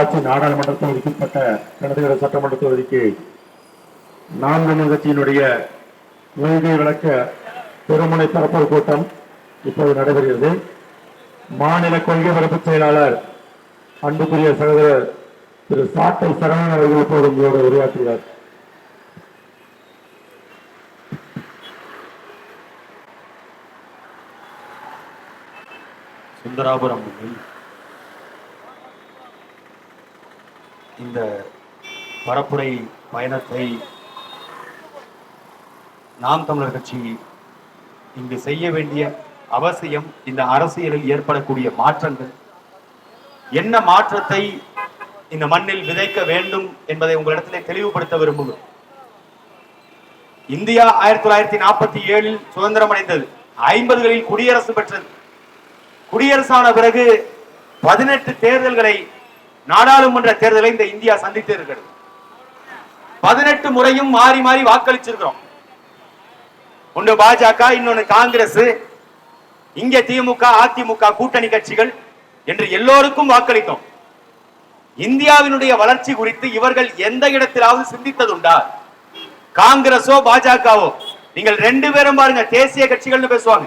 பொள்ளாச்சி நாடாளுமன்றத்தில் ஒதுக்கப்பட்ட கடந்த சட்டமன்ற தொகுதிக்கு நான்கு கட்சியினுடைய கொள்கை விளக்க பெருமுனை பரப்பல் கூட்டம் இப்போது நடைபெறுகிறது. மாநில கொள்கை பரப்பு செயலாளர் அன்புக்குரிய சகோதரர் திரு சாட்டை சரவணன் அவர்கள் இப்போது உங்களோடு உரையாற்றுகிறார். சுந்தராபுரம் இந்த பரப்புரை பயணத்தை நாம் தமிழர் கட்சி இங்கு செய்ய வேண்டிய அவசியம் இந்த அரசியலில் ஏற்படக்கூடிய மாற்றங்கள். என்ன மாற்றத்தை இந்த மண்ணில் விதைக்க வேண்டும் என்பதை உங்களிடத்திலே தெளிவுபடுத்த விரும்புகிறோம். இந்தியா ஆயிரத்தி தொள்ளாயிரத்தி நாற்பத்தி ஏழில் சுதந்திரம் அடைந்தது. ஐம்பதுகளில் குடியரசு பெற்றது. குடியரசான பிறகு பதினெட்டு தேர்தல்களை நாடாளுமன்ற தேர்தலை இந்த இந்தியா சந்தித்து இருக்கிறது. பதினெட்டு முறையும் மாறி மாறி வாக்களிச்சிருக்கிறோம். ஒன்று பாஜக இன்னொன்னு காங்கிரஸ் இங்க திமுக அதிமுக கூட்டணி கட்சிகள் என்று எல்லோருக்கும் வாக்களித்தோம். இந்தியாவினுடைய வளர்ச்சி குறித்து இவர்கள் எந்த இடத்திலாவது சிந்தித்ததுண்டா? காங்கிரஸோ பாஜகவோ? நீங்கள் ரெண்டு பேரும் பாருங்க தேசிய கட்சிகள்னு பேசுவாங்க.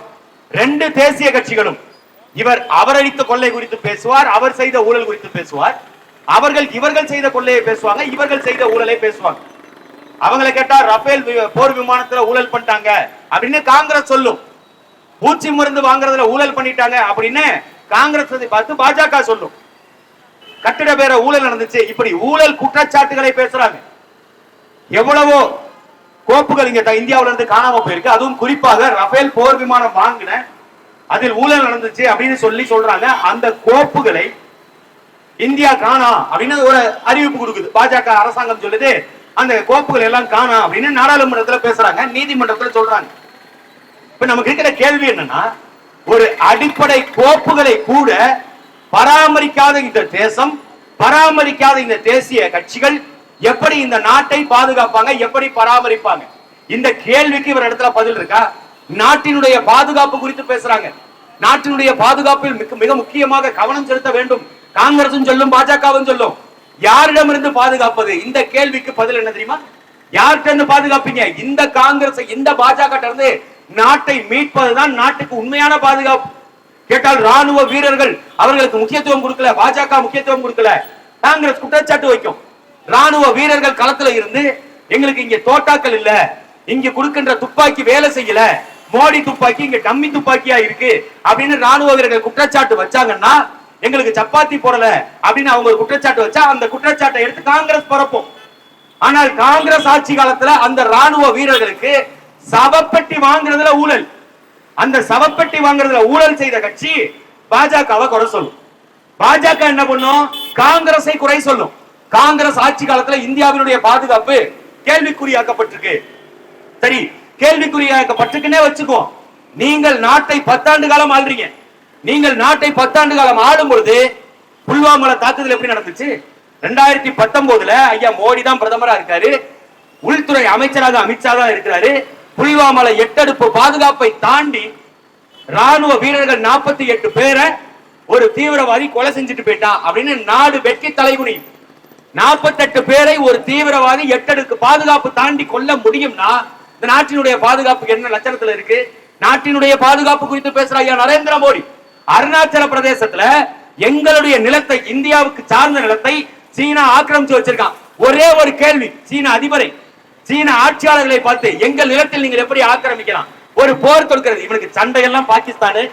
ரெண்டு தேசிய கட்சிகளும். இவர் அவர் அளித்த கொள்ளை குறித்து பேசுவார் அவர் செய்த ஊழல் குறித்து பேசுவார். அவர்கள் இவர்கள் செய்த கொள்ளையை பேசுவாங்க இவர்கள் செய்த ஊழலை பேசுவாங்க. அவங்களை கேட்டா ரஃபேல் வி- போர் விமானத்துல ஊழல் பண்ணிட்டாங்க அப்படின்னு காங்கிரஸ் சொல்லும். பூச்சி மருந்து வாங்குறதுல ஊழல் பண்ணிட்டாங்க அப்படின்னு காங்கிரஸ் பார்த்து பாஜக சொல்லும். கட்டிட பேர ஊழல் நடந்துச்சு இப்படி ஊழல் குற்றச்சாட்டுகளை பேசுறாங்க. எவ்வளவோ கோப்புகள் இங்க இந்தியாவில இருந்து காணாம போயிருக்கு. அதுவும் குறிப்பாக ரஃபேல் போர் விமானம் வாங்கின அதில் ஊழல் நடந்துச்சு அப்படின்னு சொல்லி சொல்றாங்க. அந்த கோப்புகளை இந்தியா காணா அப்படின்னு ஒரு அறிவிப்பு கொடுக்குது. பாஜக அரசாங்கம் சொல்லுது அந்த கோப்புகள் எல்லாம் காணா அப்படின்னு நாடாளுமன்றத்துல பேசுறாங்க நீதிமன்றத்துல சொல்றாங்க. இப்ப நமக்கு இருக்கிற கேள்வி என்னன்னா ஒரு அடிப்படை கோப்புகளை கூட பராமரிக்காத இந்த தேசம் பராமரிக்காத இந்த தேசிய கட்சிகள் எப்படி இந்த நாட்டை பாதுகாப்பாங்க எப்படி பராமரிப்பாங்க? இந்த கேள்விக்கு இவர் இடத்துல பதில் இருக்கா? நாட்டினுடைய பாதுகாப்பு குறித்து பேசுறாங்க. நாட்டினுடைய பாதுகாப்பில் மிக மிக முக்கியமாக கவனம் செலுத்த வேண்டும். காங்கிரசும் சொல்லும் பாஜகவும் சொல்லும். யாரிடமிருந்து பாதுகாப்பது? இந்த கேள்விக்கு பதில் என்ன தெரியுமா? யார்கிட்ட இருந்து பாதுகாப்பீங்க? இந்த காங்கிரஸ் இந்த பாஜக இருந்து நாட்டை மீட்பதுதான் நாட்டுக்கு உண்மையான பாதுகாப்பு. கேட்டால் ராணுவ வீரர்கள் அவர்களுக்கு முக்கியத்துவம் கொடுக்கல பாஜக முக்கியத்துவம் கொடுக்கல. காங்கிரஸ் குற்றச்சாட்டு வைக்கும். ராணுவ வீரர்கள் களத்துல இருந்து எங்களுக்கு இங்க தோட்டாக்கள் இல்ல இங்க கொடுக்கின்ற துப்பாக்கி வேலை செய்யல மோடி துப்பாக்கி இங்க டம்மி துப்பாக்கியா இருக்கு அப்படின்னு ராணுவ வீரர்கள் குற்றச்சாட்டு வச்சாங்கன்னா எங்களுக்கு சப்பாத்தி போடல அப்படின்னு அவங்க ஒரு குற்றச்சாட்டு வச்சா அந்த குற்றச்சாட்டை எடுத்து காங்கிரஸ் பரப்பும். ஆனால் காங்கிரஸ் ஆட்சி காலத்துல அந்த ராணுவ வீரர்களுக்கு சவப்பெட்டி வாங்குறதுல ஊழல். அந்த சவப்பெட்டி வாங்குறதுல ஊழல் செய்த கட்சி பாஜகவை குறை சொல்லும். பாஜக என்ன பண்ணும்? காங்கிரஸை குறை சொல்லும். காங்கிரஸ் ஆட்சி காலத்துல இந்தியாவினுடைய பாதுகாப்பு கேள்விக்குறியாக்கப்பட்டிருக்கு. சரி கேள்விக்குறியாக்கப்பட்டிருக்குன்னே வச்சுக்கோ. நீங்கள் நாட்டை பத்தாண்டு காலம் ஆள்றீங்க. நீங்கள் நாட்டை பத்தாண்டு காலம் ஆளும் பொழுது புல்வாமால தாக்குதல் எப்படி நடந்துச்சு? ரெண்டாயிரத்தி பத்தொன்பதுல ஐயா மோடி தான் பிரதமரா இருக்காரு. உள்துறை அமைச்சராக அமித்ஷா தான் இருக்கிறாரு. புல்வாமால எட்டடுப்பு பாதுகாப்பை தாண்டி ராணுவ வீரர்கள் நாற்பத்தி எட்டு பேரை ஒரு தீவிரவாதி கொலை செஞ்சுட்டு போயிட்டான் அப்படின்னு நாடு வெட்கி தலைகுனி. நாற்பத்தெட்டு பேரை ஒரு தீவிரவாதி எட்டடுக்கு பாதுகாப்பு தாண்டி கொல்ல முடியும்னா இந்த நாட்டினுடைய பாதுகாப்பு என்ன லட்சணத்துல இருக்கு? நாட்டினுடைய பாதுகாப்பு குறித்து பேசுற ஐயா நரேந்திர மோடி. அருணாச்சல பிரதேசத்துல எங்களுடைய நிலத்தை இந்தியாவுக்கு சார்ந்த நிலத்தை சீனா ஆக்கிரமிச்சு வச்சிருக்கான். ஒரே ஒரு கேள்வி சீன அதிபரை. சீன ஆட்சியாளர்களை பார்த்து எங்கள் நிலத்தில் நீங்கள் எப்படி ஆக்கிரமிக்கலாம்? ஒரு போர் கொடுக்கிறது இவனுக்கு சண்டையெல்லாம் பாகிஸ்தானு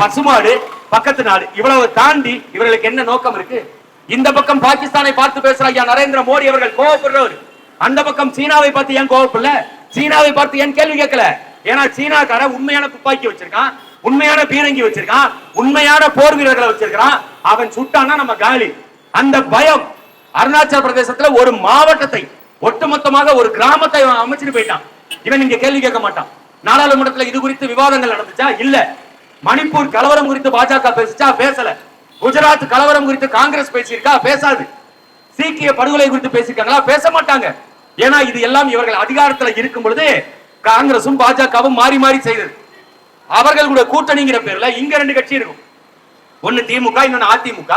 பசுமாடு பக்கத்து நாடு. இவ்வளவு தாண்டி இவர்களுக்கு என்ன நோக்கம் இருக்கு? இந்த பக்கம் பாகிஸ்தானை பார்த்து பேசுற ஐயா நரேந்திர மோடி அவர்கள் கோவப்படுறவர். அந்த பக்கம் சீனாவை பார்த்து ஏன் கோவப்படல? சீனாவை பார்த்து ஏன் கேள்வி கேட்கல. ஏன்னா சீனாக்கார உண்மையான துப்பாக்கி வச்சிருக்கான் உண்மையான பீரங்கி வச்சிருக்கான் உண்மையான போர் வீரர்களை வச்சிருக்கான் அவன் சுட்டான்னா நம்ம காலி. அந்த பயம் அருணாச்சல பிரதேசத்துல ஒரு மாவட்டத்தை ஒட்டுமொத்தமாக ஒரு கிராமத்தை அமைச்சிட்டு போயிட்டான். இவன் இங்க கேள்வி கேட்க மாட்டான். நாடாளுமன்றத்துல இது குறித்து விவாதங்கள் நடந்துச்சா? இல்ல. மணிப்பூர் கலவரம் குறித்து பாஜக பேசிச்சா? பேசல. குஜராத் கலவரம் குறித்து காங்கிரஸ் பேசியிருக்கா? பேசாது. சீக்கிய படுகொலை குறித்து பேசியிருக்காங்களா? பேச மாட்டாங்க. ஏன்னா இது எல்லாம் இவர்கள் அதிகாரத்துல இருக்கும் பொழுது காங்கிரசும் பாஜகவும் மாறி மாறி செய்தது. அவர்கள் கூட கூட்டணிங்கிற பேர்ல இங்க ரெண்டு கட்சி இருக்கும். ஒண்ணு திமுக இன்னொன்னு அதிமுக.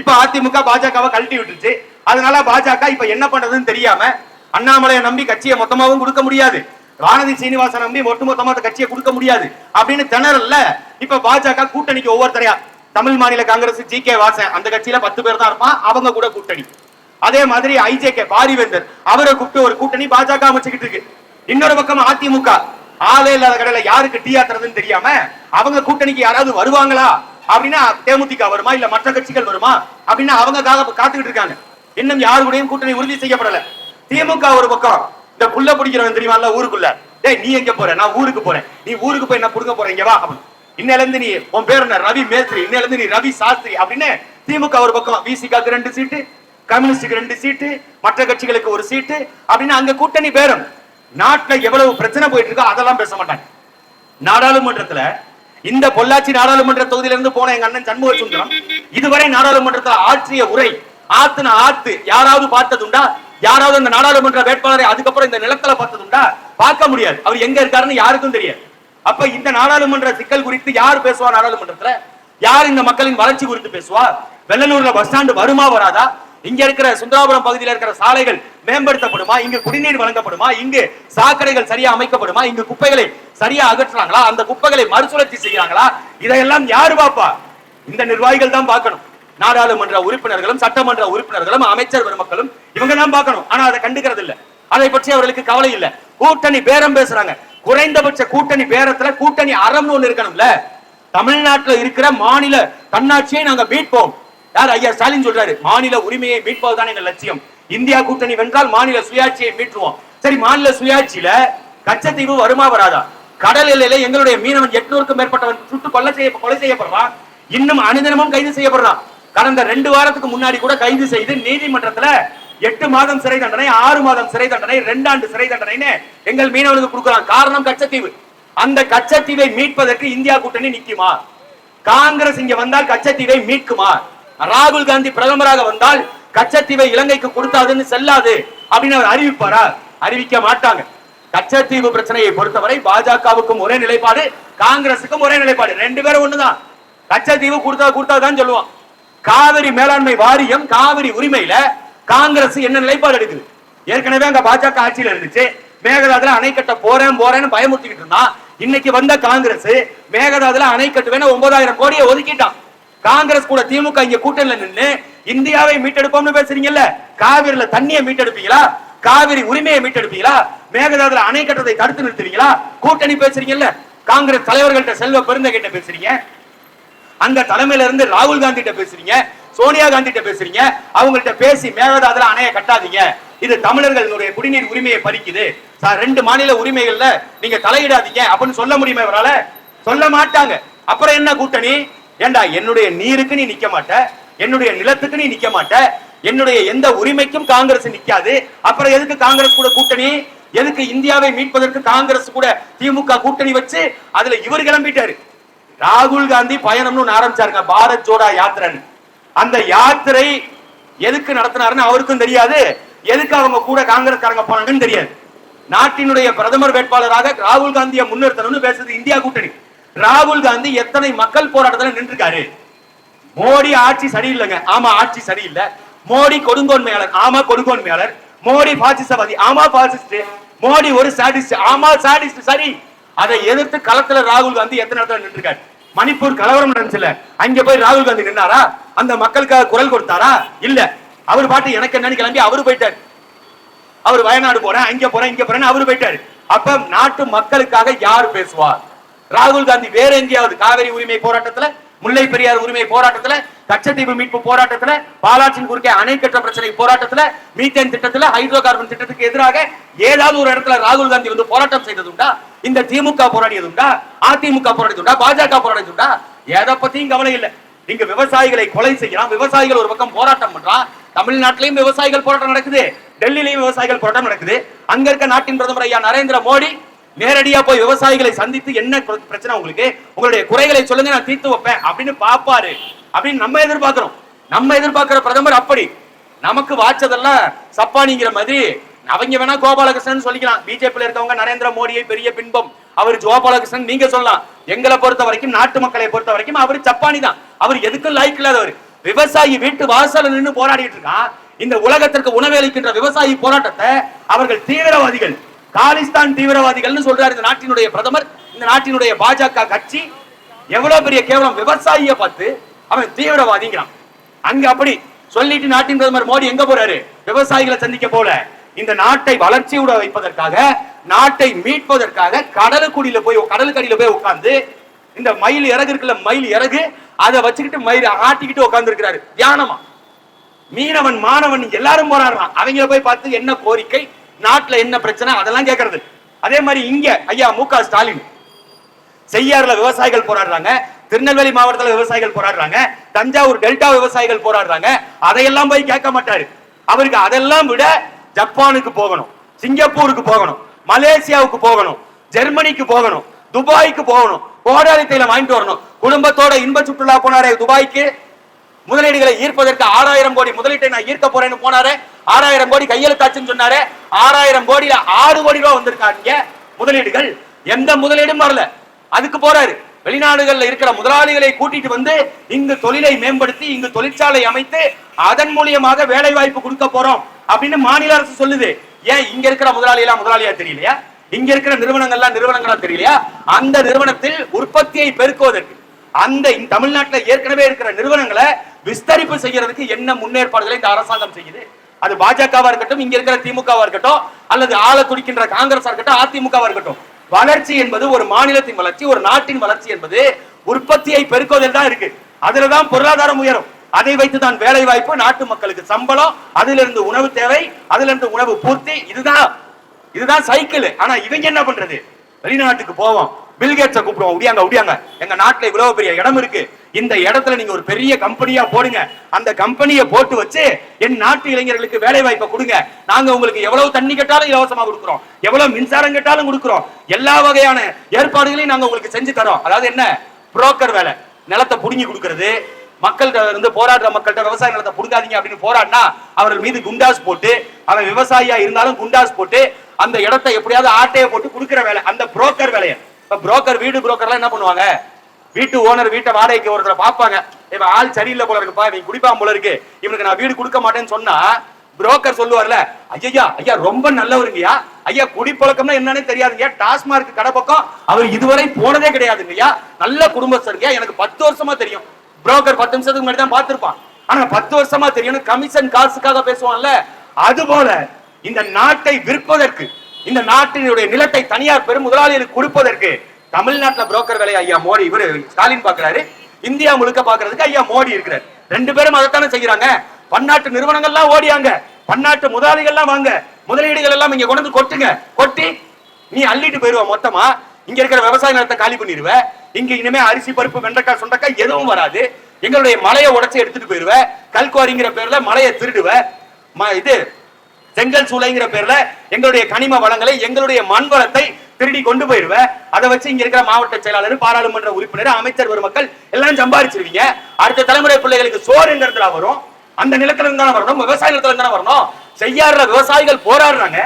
இப்ப அதிமுக பாஜகவை கழட்டி விட்டுருச்சு அதனால பாஜக இப்ப என்ன பண்றதுன்னு தெரியாம அண்ணாமலையை நம்பி கட்சியை மொத்தமாவும் கொடுக்க முடியாது. வானதி சீனிவாசன் நம்பி ஒட்டு மொத்தமா கட்சியை கொடுக்க முடியாது. அப்படின்னு திணறல்ல இப்ப பாஜக கூட்டணிக்கு ஒவ்வொருத்தரையா? தமிழ் மாநில காங்கிரஸ் ஜி கே வாசன் அந்த கட்சியில பத்து பேர் தான் இருப்பான். அவங்க கூட கூட்டணி. அதே மாதிரி ஐஜேகே பாரிவேந்தர் அவரை கூப்பிட்டு ஒரு கூட்டணி பாஜக அமைச்சுக்கிட்டு இருக்கு. இன்னொரு பக்கம் அதிமுக ஆளே இல்லாத கடையில யாருக்கு டீ ஆத்துறதுன்னு தெரியாம அவங்க கூட்டணிக்கு யாராவது வருவாங்களா? அப்படின்னா தேமுதிக வருமா? இல்ல மற்ற கட்சிகள் வருமா? அப்படின்னா அவங்க காத்துக்கிட்டு இருக்காங்க. இன்னும் யாரு கூடயும் கூட்டணி உறுதி செய்யப்படல. திமுக ஒரு பக்கம் இந்த புள்ள பிடிக்கிறவன் தெரியுமா ஊருக்குள்ள? டேய் நீ எங்க போற? நான் ஊருக்கு போறேன். நீ ஊருக்கு போய் என்ன புடுங்க போற? இங்க வா இன்னையில இருந்து நீ உன் பேர் என்ன? ரவி மேஸ்திரி. இன்னையில இருந்து நீ ரவி சாஸ்திரி அப்படின்னு திமுக ஒரு பக்கம் விசிகாக்கு ரெண்டு சீட்டு கம்யூனிஸ்டுக்கு ரெண்டு சீட்டு மற்ற கட்சிகளுக்கு ஒரு சீட்டு அப்படின்னு அங்க கூட்டணி பேரும் நாட்டில் எவ்வளவு பிரச்சனை போயிட்டு இருக்கோ அதெல்லாம் பேச மாட்டாங்க. நாடாளுமன்றத்துல இந்த பொள்ளாச்சி நாடாளுமன்ற தொகுதியில இருந்து போன எங்க அண்ணன் சண்முக சுந்தரம் இதுவரை நாடாளுமன்றத்தில் ஆற்றிய உரை ஆத்துன ஆத்து யாராவது பார்த்ததுண்டா? யாராவது அந்த நாடாளுமன்ற வேட்பாளரை அதுக்கப்புறம் இந்த நிலத்துல பார்த்ததுண்டா? பார்க்க முடியாது. அவர் எங்க இருக்காருன்னு யாருக்கும் தெரியாது. அப்ப இந்த நாடாளுமன்ற சிக்கல் குறித்து யார் பேசுவா நாடாளுமன்றத்துல? யார் இந்த மக்களின் வளர்ச்சி குறித்து பேசுவா? வெள்ளலூர்ல பஸ் ஸ்டாண்டு வருமா வராதா? இங்க இருக்கிற சுந்தராபுரம் பகுதியில் இருக்கிற சாலைகள் மேம்படுத்தப்படுமா? இங்கு குடிநீர் வழங்கப்படுமா? இங்கு சாக்கடைகள் சரியா அமைக்கப்படுமா? இங்கு குப்பைகளை சரியா அகற்றுறாங்களா? அந்த குப்பைகளை மறுசுழற்சி செய்யறாங்களா? இதையெல்லாம் யாரு பாப்பா இந்த நிர்வாகிகள் தான் பார்க்கணும். நாடாளுமன்ற உறுப்பினர்களும் சட்டமன்ற உறுப்பினர்களும் அமைச்சர் பெருமக்களும் இவங்க தான் பார்க்கணும். ஆனா அதை கண்டுக்கிறது இல்ல. அதை பற்றி அவர்களுக்கு கவலை இல்ல. கூட்டணி பேரம் பேசுறாங்க. குறைந்தபட்ச கூட்டணி பேரத்துல கூட்டணி அறம்னு ஒண்ணு இருக்கணும்ல. தமிழ்நாட்டுல இருக்கிற மாநில தன்னாட்சியை நாங்க மீட்போம். யார் ஐயா ஸ்டாலின் சொல்றாரு? மாநில உரிமையை மீட்பதுதான் எங்க லட்சியம். இந்தியா கூட்டணி வென்றால் மாநில சுயாட்சியை மீட்டுருவோம். சரி மாநில சுயாட்சியில கச்சத்தீவு வருமா வராதா? கடல் எல்லையில எங்களுடைய மீனவன் எட்நூறுக்கும் மேற்பட்டவன் சுட்டு கொலை செய்ய கொலை செய்யப்படுறான் இன்னும் அனுதினமும் கைது செய்யப்படுறான் கடந்த ரெண்டு வாரத்துக்கு முன்னாடி கூட கைது செய்து நீதிமன்றத்துல எட்டு மாதம் சிறை தண்டனை ஆறு மாதம் சிறை தண்டனை ரெண்டு ஆண்டு சிறை தண்டனைன்னு எங்கள் மீனவனுக்கு கொடுக்கலாம் காரணம் கச்சத்தீவு. அந்த கச்சத்தீவை மீட்பதற்கு இந்தியா கூட்டணி நிக்குமா? காங்கிரஸ் இங்க வந்தால் கச்சத்தீவை மீட்குமா? ராகுல் காந்தி பிரதமராக வந்தால் கச்சத்தீவை இலங்கைக்கு கொடுத்தாதுன்னு செல்லாது அப்படின்னு அவர் அறிவிப்பாரா? அறிவிக்க மாட்டாங்க. கச்சத்தீவு பிரச்சனையை பொறுத்தவரை பாஜகவுக்கும் ஒரே நிலைப்பாடு காங்கிரசுக்கும் ஒரே நிலைப்பாடு. ரெண்டு பேரும் ஒண்ணுதான். கச்சத்தீவு கொடுத்தா கொடுத்தாதான் சொல்லுவான். காவிரி மேலாண்மை வாரியம் காவிரி உரிமையில காங்கிரஸ் என்ன நிலைப்பாடு எடுக்குது? ஏற்கனவே அங்க பாஜக ஆட்சியில இருந்துச்சு. மேகதாதுல அணை கட்ட போறேன் போறேன்னு பயமுறுத்திக்கிட்டு இருந்தான். இன்னைக்கு வந்த காங்கிரஸ் மேகதாதுல அணை கட்டுவேன்னு ஒன்பதாயிரம் கோடியை ஒதுக்கிட்டான். காங்கிரஸ் கூட திமுக இங்க கூட்டணியில நின்று இந்தியாவை மீட்டெடுப்போம்னு பேசுறீங்கல்ல? காவிரில தண்ணியை மீட்டெடுப்பீங்களா? காவிரி உரிமையை மீட்டெடுப்பீங்களா? மேகதாதுல அணை கட்டத்தை தடுத்து நிறுத்துவீங்களா? கூட்டணி பேசுறீங்கல்ல? காங்கிரஸ் தலைவர்கள்ட்ட செல்வ பெருந்தகிட்ட பேசுறீங்க. அங்க தலைமையில இருந்து ராகுல் காந்தி கிட்ட பேசுறீங்க. சோனியா காந்தி கிட்ட பேசுறீங்க. அவங்கள்ட்ட பேசி மேகதாதுல அணைய கட்டாதீங்க. இது தமிழர்களுடைய குடிநீர் உரிமையை பறிக்குது. சார் ரெண்டு மாநில உரிமைகள்ல நீங்க தலையிடாதீங்க அப்படின்னு சொல்ல முடியுமா இவரால? சொல்ல மாட்டாங்க. அப்புறம் என்ன கூட்டணி? ஏண்டா என்னுடைய நீருக்கு நீ நிக்க மாட்ட? என்னுடைய நிலத்துக்கு நீ நிக்க மாட்ட? என்னுடைய எந்த உரிமைக்கும் காங்கிரஸ் நிக்காது. அப்புறம் எதுக்கு காங்கிரஸ் கூட கூட்டணி? எதுக்கு இந்தியாவை மீட்பதற்கு காங்கிரஸ் கூட திமுக கூட்டணி வச்சு அதுல இவர் கிளம்பிட்டாரு. ராகுல் காந்தி பயணம்னு ஆரம்பிச்சாருங்க பாரத் ஜோடா யாத்திரைன்னு. அந்த யாத்திரை எதுக்கு நடத்தினாருன்னு அவருக்கும் தெரியாது. எதுக்கு அவங்க கூட காங்கிரஸ்காரங்க போனாங்கன்னு தெரியாது. நாட்டினுடைய பிரதமர் வேட்பாளராக ராகுல் காந்தியை முன்னிறுத்தணும்னு பேசுறது இந்தியா கூட்டணி. ராகுல் காந்தி எத்தனை மக்கள் போராட்டத்துல நின்றுருக்காரு? மோடி ஆட்சி சரியில்லைங்க. ஆமா ஆட்சி சரியில்லை. மோடி கொடுங்கோன்மையாளர். ஆமா கொடுங்கோன்மையாளர். மோடி பாசிசவாதி. ஆமா பாசிஸ்ட் மோடி ஒரு சாடிஸ்ட் ஆமா சாடிஸ்ட் சரி. அதை எதிர்த்து களத்துல ராகுல் காந்தி எத்தனை இடத்துல நின்றுருக்காரு? மணிப்பூர் கலவரம் நடந்துச்சுல. அங்க போய் ராகுல் காந்தி நின்னாரா? அந்த மக்களுக்காக குரல் கொடுத்தாரா? இல்ல. அவர் பாட்டு எனக்கு என்னன்னு கிளம்பி அவரு போயிட்டாரு. அவர் வயநாடு போறேன் அங்க போறேன் இங்க போறேன்னு அவரு போயிட்டாரு. அப்ப நாட்டு மக்களுக்காக யார் பேசுவார் ராகுல் காந்தி வேற எங்கேயாவது காவிரி உரிமை போராட்டத்துல முல்லை பெரியார் உரிமை போராட்டத்துல கச்சத்தீவு மீட்பு போராட்டத்துல பாலாற்றின் குறுக்கே அணை கட்ட பிரச்சனை போராட்டத்துல மீத்தேன் திட்டத்துல ஹைட்ரோ கார்பன் திட்டத்துக்கு எதிராக ஏதாவது ஒரு இடத்துல ராகுல் காந்தி வந்து போராட்டம் செய்ததுண்டா? இந்த திமுக போராடியதுண்டா அதிமுக போராடியதுண்டா பாஜக போராடியதுண்டா எதை பத்தியும் கவலை இல்லை. இங்க விவசாயிகளை கொலை செய்யலாம். விவசாயிகள் ஒரு பக்கம் போராட்டம் பண்றான் தமிழ்நாட்டிலையும் விவசாயிகள் போராட்டம் நடக்குது. டெல்லியிலையும் விவசாயிகள் போராட்டம் நடக்குது. அங்க இருக்க நாட்டின் பிரதமர் ஐயா நரேந்திர மோடி நேரடியா போய் விவசாயிகளை சந்தித்து என்ன பிரச்சனை உங்களுக்கு? உங்களுடைய குறைகளை சொல்லுங்க நான் தீர்த்து வைப்பேன். அப்படின்னு பாப்பாரு. அப்படின்னு நம்ம எதிர்பார்க்கிறோம். நம்ம எதிர்பார்க்கிற பிரதமர் அப்படி. நமக்கு வாச்சதெல்லாம் சப்பானிங்கிற மாதிரி அவங்க வேணா கோபாலகிருஷ்ணன் சொல்லிக்கலாம். பிஜேபியில் இருக்கவங்க நரேந்திர மோடியை பெரிய பின்பம். அவர் கோபாலகிருஷ்ணன் நீங்க சொல்லலாம். எங்களை பொறுத்த வரைக்கும் நாட்டு மக்களை பொறுத்த வரைக்கும் அவர் சப்பானி தான். அவர் எதுக்கும் லாய்க்கு இல்லாதவர். விவசாயி வீட்டு வாசல்ல நின்னு போராடிட்டு இருக்கான் இந்த உலகத்திற்கு உணவளிக்கின்ற விவசாயி போராட்டத்தை அவர்கள் தீவிரவாதிகள் காலிஸ்தான் தீவிரவாதிகள்னு சொல்றாரு இந்த நாட்டினுடைய பிரதமர். இந்த நாட்டினுடைய பாஜக கட்சி எவ்வளவு பெரிய கேவலம் விவசாயிய பார்த்து அவன் தீவிரவாதிங்கிறான். அங்க அப்படி சொல்லிட்டு நாட்டின் பிரதமர் மோடி எங்க போறாரு? விவசாயிகளை சந்திக்க போல. இந்த நாட்டை வளர்ச்சியோட வைப்பதற்காக நாட்டை மீட்பதற்காக கடலுக்குடியில போய் கடலுக்கடியில போய் உட்கார்ந்து இந்த மயில் இறகு இருக்குல்ல மயில் இறகு அதை வச்சுக்கிட்டு மயில் ஆட்டிக்கிட்டு உட்கார்ந்து இருக்கிறாரு தியானமா. மீனவன் மாணவன் எல்லாரும் போராடுறான் அவங்க போய் பார்த்து என்ன கோரிக்கை? நாட்டுல என்ன பிரச்சனை? அதெல்லாம் கேட்கறது அதே மாதிரி இங்க ஐயா மு க ஸ்டாலின். செய்யாறுல விவசாயிகள் போராடுறாங்க. திருநெல்வேலி மாவட்டத்துல விவசாயிகள் போராடுறாங்க. தஞ்சாவூர் டெல்டா விவசாயிகள் போராடுறாங்க. அதையெல்லாம் போய் கேட்க மாட்டாரு. அவருக்கு அதெல்லாம் விட ஜப்பானுக்கு போகணும் சிங்கப்பூருக்கு போகணும் மலேசியாவுக்கு போகணும் ஜெர்மனிக்கு போகணும் துபாய்க்கு போகணும் கோடாலி வாங்கிட்டு வரணும். குடும்பத்தோட இன்ப சுற்றுலா போனாரே துபாய்க்கு. முதலீடுகளை ஈர்ப்பதற்கு ஆறாயிரம் கோடி முதலீட்டை நான் ஈர்க்க போறேன்னு போனாரு ஆறாயிரம் கோடி கையெழுத்தாச்சுன்னு சொன்னாரு ஆறாயிரம் கோடியில ஆறு கோடி ரூபாய் வந்திருக்காங்க முதலீடுகள். எந்த முதலீடும் வரல. அதுக்கு போறாரு. வெளிநாடுகள்ல இருக்கிற முதலாளிகளை கூட்டிட்டு வந்து இங்கு தொழிலை மேம்படுத்தி இங்கு தொழிற்சாலை அமைத்து அதன் மூலியமாக வேலை வாய்ப்பு கொடுக்க போறோம் அப்படின்னு மாநில அரசு சொல்லுது. ஏன் இங்க இருக்கிற முதலாளி எல்லாம் முதலாளியா தெரியலையா? இங்க இருக்கிற நிறுவனங்கள்லாம் நிறுவனங்களா தெரியலையா? அந்த நிறுவனத்தில் உற்பத்தியை பெருக்குவதற்கு அந்த தமிழ்நாட்டில் தமிழ்நாட்டுல ஏற்கனவே இருக்கிற நிறுவனங்களை விஸ்தரிப்பு செய்யறதுக்கு என்ன முன்னேற்பாடுகளை இந்த அரசாங்கம் செய்யுது? அது பாஜகவா இருக்கட்டும் இங்க இருக்கிற திமுகவா இருக்கட்டும் அல்லது ஆள துடிக்கின்ற காங்கிரஸா இருக்கட்டும் அதிமுகவா இருக்கட்டும். வளர்ச்சி என்பது ஒரு மாநிலத்தின் வளர்ச்சி ஒரு நாட்டின் வளர்ச்சி என்பது உற்பத்தியை பெருக்குவதில் தான் இருக்கு. அதுலதான் பொருளாதாரம் உயரும். அதை வைத்து தான் வேலை வாய்ப்பு நாட்டு மக்களுக்கு சம்பளம் அதிலிருந்து உணவு தேவை அதிலிருந்து உணவு பூர்த்தி. இதுதான் இதுதான் சைக்கிள் ஆனா இவங்க என்ன பண்றது? வெளிநாட்டுக்கு போவோம். பில்கேட்ஸை கூப்பிடுவோம். உடியாங்க உடியாங்க எங்க நாட்டுல இவ்வளவு பெரிய இடம் இருக்கு. இந்த இடத்துல நீங்க ஒரு பெரிய கம்பெனியா போடுங்க. அந்த கம்பெனியை போட்டு வச்சு என் நாட்டு இளைஞர்களுக்கு வேலை வாய்ப்பை கொடுங்க. நாங்க உங்களுக்கு எவ்வளவு தண்ணி கேட்டாலும் இலவசமா கொடுக்குறோம். எவ்வளவு மின்சாரம் கேட்டாலும் கொடுக்குறோம். எல்லா வகையான ஏற்பாடுகளையும் நாங்க உங்களுக்கு செஞ்சு தரோம். அதாவது என்ன? புரோக்கர் வேலை. நிலத்தை புடுங்கி கொடுக்கறது. மக்கள்கிட்ட இருந்து போராடுற மக்கள்கிட்ட விவசாய நிலத்தை புடுங்காதீங்க அப்படின்னு போராடினா அவர்கள் மீது குண்டாஸ் போட்டு அவன் விவசாயியா இருந்தாலும் குண்டாஸ் போட்டு அந்த இடத்தை எப்படியாவது ஆட்டையை போட்டு கொடுக்கிற வேலை. அந்த புரோக்கர் வேலையை. இப்ப புரோக்கர் வீடு புரோக்கர்லாம் என்ன பண்ணுவாங்க? வீட்டு ஓனர் வீட்டை வாடகைக்கு ஒருத்தரை பார்ப்பாங்க. இப்ப ஆள் சரியில்லை போல இருக்குப்பா இவன் குடிப்பான் போல இருக்கு. இவனுக்கு நான் வீடு கொடுக்க மாட்டேன்னு சொன்னா புரோக்கர் சொல்லுவார்ல ஐயா ஐயா ரொம்ப நல்லவருங்கய்யா. ஐயா குடிப்பழக்கம்னா என்னன்னு தெரியாதுங்கய்யா. டாஸ்மார்க் கடை பக்கம் அவர் இதுவரை போனதே கிடையாதுங்கய்யா. நல்ல குடும்பஸ்தருங்க எனக்கு பத்து வருஷமா தெரியும். புரோக்கர் பத்து நிமிஷத்துக்கு முன்னாடி தான் பார்த்திருப்பான். ஆனா பத்து வருஷமா தெரியும் கமிஷன் காசுக்காக பேசுவான்ல. அது போல இந்த நாட்டை விற்பதற்கு இந்த நாட்டினுடைய நிலத்தை தனியார் பெரும் முதலாளிகளுக்கு கொடுப்பதற்கு தமிழ்நாட்டுல புரோக்கர் வேலை ஐயா மோடி இவரு ஸ்டாலின் பாக்குறாரு இந்தியா முழுக்க பாக்குறதுக்கு ஐயா மோடி இருக்கிறார். ரெண்டு பேரும் அதைத்தானே செய்யறாங்க. பன்னாட்டு நிறுவனங்கள்லாம் ஓடியாங்க. பன்னாட்டு முதலாளிகள்லாம் வாங்க. முதலீடுகள் எல்லாம் இங்க கொண்டு வந்து கொட்டுங்க. கொட்டி நீ அள்ளிட்டு போயிருவ மொத்தமா. இங்க இருக்கிற விவசாய நிலத்தை காலி பண்ணிடுவ இங்க இனிமே அரிசி பருப்பு வெண்டைக்காய் சுண்டக்காய் எதுவும் வராது. எங்களுடைய மலையை உடச்சி எடுத்துட்டு போயிருவ. கல்குவாரிங்கிற பேர்ல மலையை திருடுவ. ம- இது செங்கல் சூளைங்கிற பேர்ல எங்களுடைய கனிம வளங்களை எங்களுடைய மண் வளத்தை திருடி கொண்டு போயிருவ அதை வச்சு இங்க இருக்கிற மாவட்ட செயலாளர் பாராளுமன்ற உறுப்பினர் அமைச்சர் பெருமக்கள் எல்லாம் சம்பாதிச்சிருவீங்க அடுத்த தலைமுறை பிள்ளைகளுக்கு சோறு வரும். அந்த நிலத்துல இருந்தாலும் தானே வரணும்? விவசாய நிலத்துல இருந்தாலும் வரணும்? செய்யாடுற விவசாயிகள் போராடுறாங்க.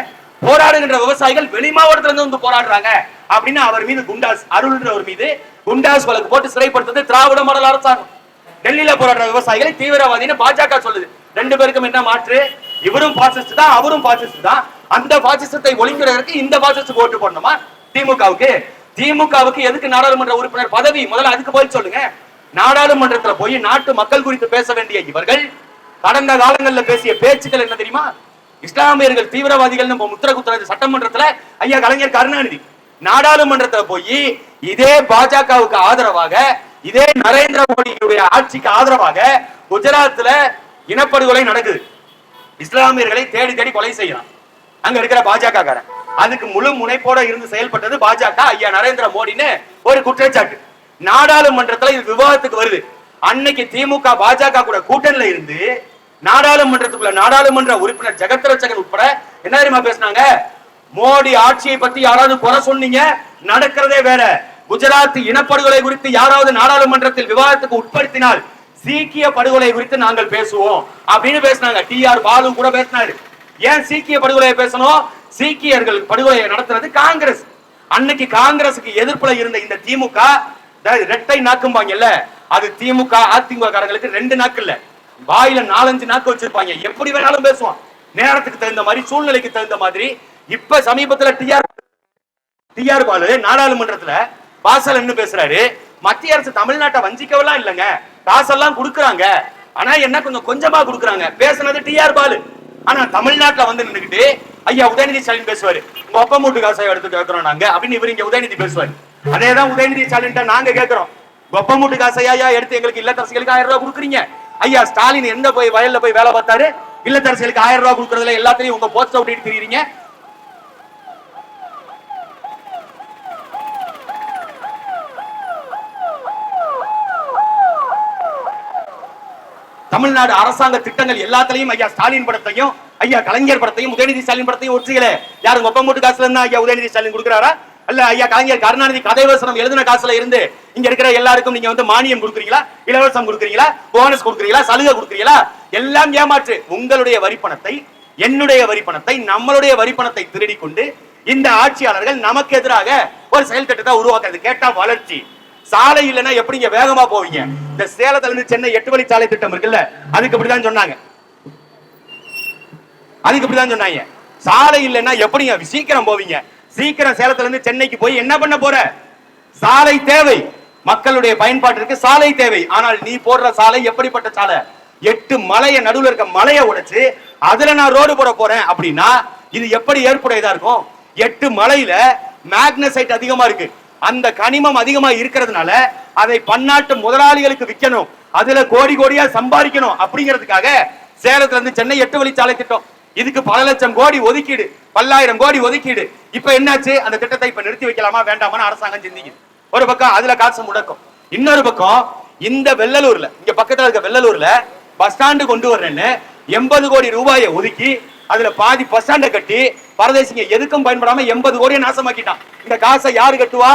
போராடுகின்ற விவசாயிகள் வெளி மாவட்டத்துல இருந்து வந்து போராடுறாங்க. அப்படின்னு அவர் மீது குண்டாஸ் அருள்ன்றவர் மீது குண்டாஸ் வழக்கு போட்டு சிறைப்படுத்துறது திராவிட மாடல் அரசாங்கம். டெல்லியில போராடுற விவசாயிகளை தீவிரவாதின்னு பாஜக சொல்லுது. ரெண்டு பேருக்கும் என்ன மாற்று? இவரும் பாசிஸ்ட் தான் அவரும் பாசிஸ்ட் தான். அந்த பாசிசத்தை ஒழிக்கிறதற்கு இந்த பாசிஸ்ட் ஓட்டு போடணுமா? திமுகவுக்கு. திமுகவுக்கு எதுக்கு நாடாளுமன்ற உறுப்பினர் பதவி? முதல்ல அதுக்கு போய் சொல்லுங்க. நாடாளுமன்றத்துல போய் நாட்டு மக்கள் குறித்து பேச வேண்டிய இவர்கள் கடந்த காலங்களில் பேசிய பேச்சுக்கள் என்ன தெரியுமா? இஸ்லாமியர்கள் தீவிரவாதிகள் நம்ம முத்திர குத்துறது சட்டமன்றத்துல. ஐயா கலைஞர் கருணாநிதி நாடாளுமன்றத்துல போய் இதே பாஜகவுக்கு ஆதரவாக இதே நரேந்திர மோடியுடைய ஆட்சிக்கு ஆதரவாக குஜராத்ல இனப்படுகொலை நடக்குது. இஸ்லாமியர்களை தேடி தேடி கொலை செய்யலாம் அங்க இருக்கிற பாஜக காரன் அதுக்கு முழு முனைப்போட இருந்து செயல்பட்டது பாஜக. ஐயா நரேந்திர மோடின்னு ஒரு குற்றச்சாட்டு. நாடாளுமன்றத்துல இது விவாதத்துக்கு வருது. அன்னைக்கு திமுக பாஜக கூட கூட்டணியில இருந்து நாடாளுமன்றத்துக்குள்ள நாடாளுமன்ற உறுப்பினர் ஜெகத்ரட்சகன் உட்பட என்ன தெரியுமா பேசினாங்க? மோடி ஆட்சியை பத்தி யாராவது குறை சொன்னீங்க? நடக்கிறதே வேற. குஜராத் இனப்படுகொலை குறித்து யாராவது நாடாளுமன்றத்தில் விவாதத்துக்கு உட்படுத்தினால் சீக்கிய படுகொலை குறித்து நாங்கள் பேசுவோம் அப்படின்னு பேசினாங்க. டி ஆர் பாலு கூட பேசினாரு. ஏன் சீக்கிய படுகொலையை பேசணும்? சீக்கியர்கள் படுகொலையை நடத்துறது காங்கிரஸ். அன்னைக்கு காங்கிரசுக்கு எதிர்ப்புல இருந்த இந்த திமுக ரெட்டை நாக்கும்பாங்கல்ல அது திமுக அதிமுக காரங்களுக்கு ரெண்டு நாக்கு இல்ல. வாயில நாலஞ்சு நாக்கு வச்சிருப்பாங்க. எப்படி வேணாலும் பேசுவான் நேரத்துக்கு தகுந்த மாதிரி சூழ்நிலைக்கு தகுந்த மாதிரி இப்ப சமீபத்துல டிஆர் டிஆர் பாலு நாடாளுமன்றத்துல வாசல் என்ன பேசுறாரு. மத்திய அரசு தமிழ்நாட்டை வஞ்சிக்கவெல்லாம் இல்லைங்க. காசெல்லாம் கொடுக்குறாங்க. ஆனா என்ன கொஞ்சம் கொஞ்சமா கொடுக்குறாங்க. பேசுனது டிஆர் பாலு. ஆனா தமிழ்நாட்டுல வந்து நின்றுகிட்டு ஐயா உதயநிதி ஸ்டாலின் பேசுவாரு. உங்க ஒப்ப மூட்டு காசை எடுத்து கேட்கிறோம் நாங்க அப்படின்னு இவர் இங்க உதயநிதி பேசுவாரு. அதேதான் உதயநிதி ஸ்டாலின் நாங்க கேட்கிறோம். ஒப்ப மூட்டு காசை ஐயா எடுத்து எங்களுக்கு இல்லத்தரசிகளுக்கு ஆயிரம் ரூபாய் கொடுக்குறீங்க. ஐயா ஸ்டாலின் எந்த போய் வயல்ல போய் வேலை பார்த்தாரு? இல்லத்தரசிகளுக்கு ஆயிரம் ரூபாய் கொடுக்கறதுல எல்லாத்தையும் உங்க போஸ்ட் ஒட்டிட்டு தெரியுறீங்க. தமிழ்நாடு அரசாங்க திட்டங்கள் எல்லாத்திலையும் ஐயா ஸ்டாலின் படத்தையும் ஐயா கலைஞர் படத்தையும் உதயநிதி ஸ்டாலின் படத்தையும் ஒற்றுகளே யாரும் ஒப்பம் மூட்டு காசுல இருந்தா ஐயா உதயநிதி ஸ்டாலின் கொடுக்குறாரா? அல்ல ஐயா கலைஞர் கருணாநிதி கதைவசனம் எழுதின காசுல இருந்து இங்க இருக்கிற எல்லாருக்கும் நீங்க வந்து மானியம் கொடுக்குறீங்களா? இலவசம் கொடுக்குறீங்களா? போனஸ் கொடுக்குறீங்களா? சலுகை கொடுக்குறீங்களா? எல்லாம் ஏமாற்று. உங்களுடைய வரிப்பணத்தை என்னுடைய வரிப்பணத்தை நம்மளுடைய வரிப்பணத்தை திருடி கொண்டு இந்த ஆட்சியாளர்கள் நமக்கு எதிராக ஒரு செயல் திட்டத்தை உருவாக்குறது. கேட்டா வளர்ச்சி. சாலை இல்லைன்னா எப்படிங்க வேகமா போவீங்க? இந்த சேலத்துல இருந்து சென்னை எட்டு வழி சாலை திட்டம் இருக்குல்ல அதுக்கு இப்படிதான் சொன்னாங்க. அதுக்கு இப்படிதான் சொன்னாங்க. சாலை இல்லைன்னா எப்படிங்க சீக்கிரம் போவீங்க? சீக்கிரம் சேலத்துல இருந்து சென்னைக்கு போய் என்ன பண்ண போற? சாலை தேவை. மக்களுடைய பயன்பாட்டிற்கு சாலை தேவை. ஆனால் நீ போடுற சாலை எப்படிப்பட்ட சாலை? எட்டு மலையை நடுவில் இருக்க மலையை உடைச்சு அதுல நான் ரோடு போட போறேன் அப்படின்னா இது எப்படி ஏற்புடையதா இருக்கும்? எட்டு மலையில மேக்னசைட் அதிகமா இருக்கு. அந்த கனிமம் அதிகமா இருக்கிறதுனால அதை பன்னாட்டு முதலாளிகளுக்கு விற்கணும். அதுல கோடி கோடியா சம்பாதிக்கணும் அப்படிங்கிறதுக்காக சேலத்துல இருந்து சென்னை எட்டு வழிச்சாலை திட்டம். இதுக்கு பல லட்சம் கோடி ஒதுக்கீடு பல்லாயிரம் கோடி ஒதுக்கீடு. இப்ப என்னாச்சு? அந்த திட்டத்தை இப்ப நிறுத்தி வைக்கலாமா வேண்டாமான்னு அரசாங்கம் சிந்திக்குது. ஒரு பக்கம் அதுல காசு முடக்கும். இன்னொரு பக்கம் இந்த வெள்ளலூர்ல இங்க பக்கத்துல இருக்க வெள்ளலூர்ல பஸ் ஸ்டாண்டு கொண்டு வர்றேன்னு எண்பது கோடி ரூபாயை ஒதுக்கி அதுல பாதி பஸ் ஸ்டாண்ட கட்டி பரதேசிங்க எதுக்கும் பயன்படாம எண்பது கோடியை நாசமாக்கிட்டான். இந்த காசை யாரு கட்டுவா?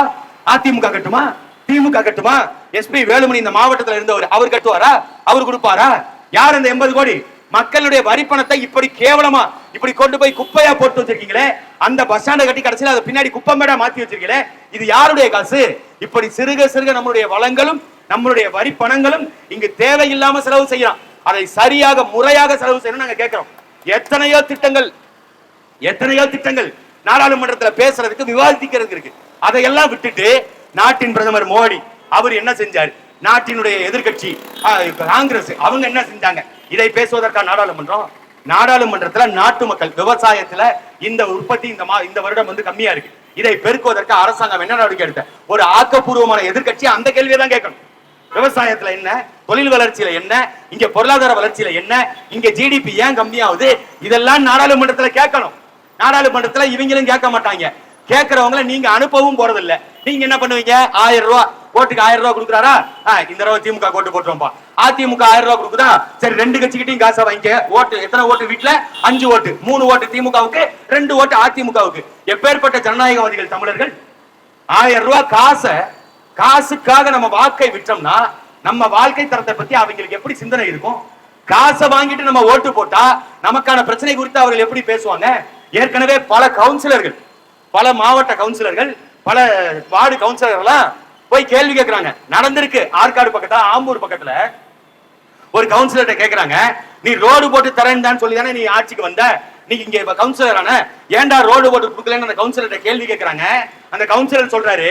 அதிமுக கட்டுமா? திமுக கட்டுமா? எஸ்பி வேலுமணி இந்த மாவட்டத்துல இருந்தவர் அவர் கட்டுவாரா? அவர் கொடுப்பாரா? யார் அந்த எண்பது கோடி? மக்களுடைய வரி பணத்தை இப்படி கேவலமா இப்படி கொண்டு போய் குப்பையா போட்டு வச்சிருக்கீங்களே? அந்த பஸ் ஸ்டாண்டை கட்டி கடைசியில அதை பின்னாடி குப்பமேடா மாத்தி வச்சிருக்கீங்களே? இது யாருடைய காசு? இப்படி சிறுக சிறுக நம்மளுடைய வளங்களும் நம்மளுடைய வரி பணங்களும் இங்கு தேவையில்லாம செலவு செய்யலாம் அதை சரியாக முறையாக செலவு செய்யணும் நாங்க கேட்கிறோம். எத்தனையோ திட்டங்கள் எத்தனையோ திட்டங்கள் நாடாளுமன்றத்தில் பேசுறதுக்கு விவாதிக்கிறதுக்கு இருக்கு. அதையெல்லாம் விட்டுட்டு நாட்டின் பிரதமர் மோடி அவர் என்ன செஞ்சார்? நாட்டினுடைய எதிர்க்கட்சி காங்கிரஸ் அவங்க என்ன செஞ்சாங்க? இதை பேசுவதற்கான நாடாளுமன்றம் நாடாளுமன்றத்துல நாட்டு மக்கள் விவசாயத்துல இந்த உற்பத்தி இந்த மா இந்த வருடம் வந்து கம்மியா இருக்கு. இதை பெருக்குவதற்கு அரசாங்கம் என்ன நடவடிக்கை எடுத்த ஒரு ஆக்கப்பூர்வமான எதிர்க்கட்சி அந்த கேள்வியை தான் கேட்கணும். விவசாயத்துல என்ன? தொழில் வளர்ச்சியில என்ன? இங்க பொருளாதார வளர்ச்சியில என்ன? இங்க ஜிடிபி ஏன் கம்மியாகுது? இதெல்லாம் நாடாளுமன்றத்துல கேட்கணும். நாடாளுமன்றத்துல இவங்களும் கேட்க மாட்டாங்க. கேட்கறவங்கள நீங்க அனுப்பவும் போறதில்ல. நீங்க என்ன பண்ணுவீங்க? ஆயிரம் ரூபாய் ஓட்டுக்கு ஆயிரம் ரூபாய் கொடுக்குறாரா? இந்த தடவை திமுக ஓட்டு போட்டுருவோம்பா அதிமுக ஆயிரம் ரூபாய் கொடுக்குதா? சரி ரெண்டு கட்சிக்கிட்டையும் காசை வாங்கிக்க. ஓட்டு எத்தனை ஓட்டு வீட்டுல அஞ்சு ஓட்டு. மூணு ஓட்டு திமுகவுக்கு ரெண்டு ஓட்டு அதிமுகவுக்கு. எப்பேற்பட்ட ஜனநாயகவாதிகள் தமிழர்கள்? ஆயிரம் ரூபாய் காசை காசுக்காக நம்ம வாக்கை விட்டோம்னா நம்ம வாழ்க்கை தரத்தை பத்தி அவங்களுக்கு எப்படி சிந்தனை இருக்கும்? காசை வாங்கிட்டு நம்ம ஓட்டு போட்டா நமக்கான பிரச்சனை குறித்து அவர்கள் எப்படி பேசுவாங்க? ஏற்கனவே பல கவுன்சிலர்கள் பல மாவட்ட கவுன்சிலர்கள் பல வார்டு கவுன்சிலர்கள்லாம் போய் கேள்வி கேட்கறாங்க நடந்திருக்கு. ஆற்காடு பக்கத்துல ஆம்பூர் பக்கத்துல. ஒரு கவுன்சிலர்கிட்ட கேக்குறாங்க நீ ரோடு போட்டு தரேன்னு சொல்லி தானே நீ ஆட்சிக்கு வந்த? நீ இங்க கவுன்சிலர் ஆன ஏன்டா ரோடு போட்டு கொடுக்கலன்னு அந்த கவுன்சிலர்கிட்ட கேள்வி கேக்குறாங்க? அந்த கவுன்சிலர் சொல்றாரு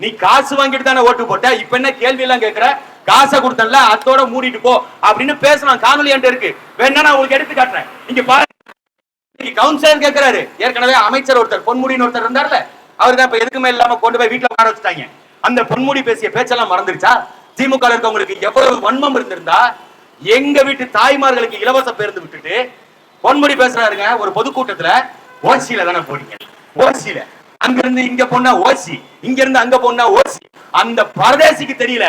நீ காசு வாங்கிட்டு தானே ஓட்டு போட்ட? இப்ப என்ன கேள்வி எல்லாம் கேக்குற? காசை கொடுத்தல அத்தோட மூடிட்டு போ அப்படின்னு பேசலாம் காணொலி என்கிட்ட இருக்கு. வேணா நான் உங்களுக்கு எடுத்து காட்டுறேன். இங்க பாரு. கவுன்சிலர் கேட்கிறாரு ஏற்கனவே அமைச்சர் ஒருத்தர் பொன்முடின்னு ஒருத்தர் இருந்தார்ல அவர் தான் இப்ப எதுக்குமே இல்லாம கொண்டு போய் வீட்டுல உட்கார வச்சுட்டாங்க. அந்த பொன்முடி பேசிய பேச்செல்லாம் மறந்துருச்சா? திமுக இருக்கவங்களுக்கு எவ்வளவு வன்மம் இருந்திருந்தா எங்க வீட்டு தாய்மார்களுக்கு இலவச பேருந்து விட்டுட்டு பொன்முடி பேசுறாருங்க ஒரு பொதுக்கூட்டத்துல ஓசியில தானே போனீங்க. ஓசியில. அங்கிருந்து இங்க போனா ஓசி இங்க இருந்து அங்க போனா ஓசி. அந்த பரதேசிக்கு தெரியல.